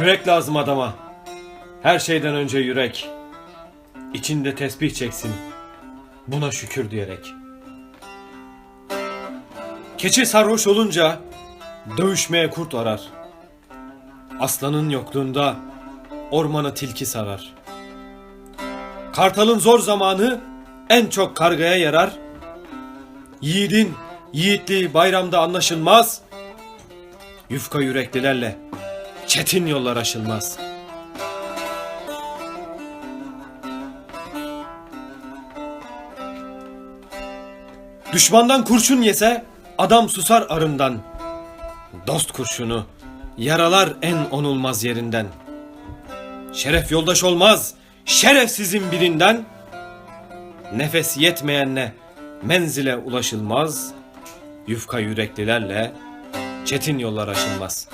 Yürek lazım adama. Her şeyden önce yürek. İçinde tesbih çeksin. Buna şükür diyerek. Keçi sarhoş olunca dövüşmeye kurt arar. Aslanın yokluğunda ormanı tilki sarar. Kartalın zor zamanı en çok kargaya yarar. Yiğidin yiğitliği bayramda anlaşılmaz. Yufka yüreklilerle çetin yollar aşılmaz. Düşmandan kurşun yese adam susar arından. Dost kurşunu yaralar en onulmaz yerinden. Şeref yoldaş olmaz şerefsizin birinden. Nefes yetmeyenle menzile ulaşılmaz. Yufka yüreklilerle çetin yollar aşılmaz.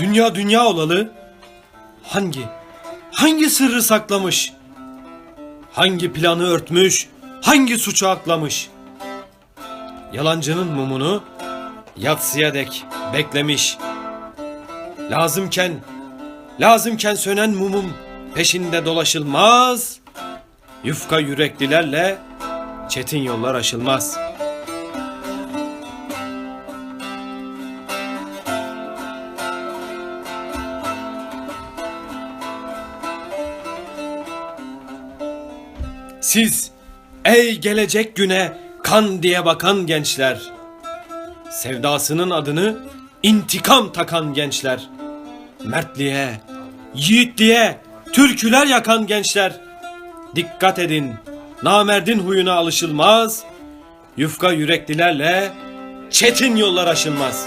Dünya dünya olalı hangi hangi sırrı saklamış? Hangi planı örtmüş? Hangi suçu aklamış? Yalancının mumunu yatsıya dek beklemiş. Lazımken, lazımken sönen mumum peşinde dolaşılmaz. Yufka yüreklilerle çetin yollar aşılmaz. Siz ey gelecek güne kan diye bakan gençler. Sevdasının adını intikam takan gençler. Mertliğe, yiğitliğe, türküler yakan gençler. Dikkat edin, namerdin huyuna alışılmaz. Yufka yüreklilerle çetin yollar aşılmaz.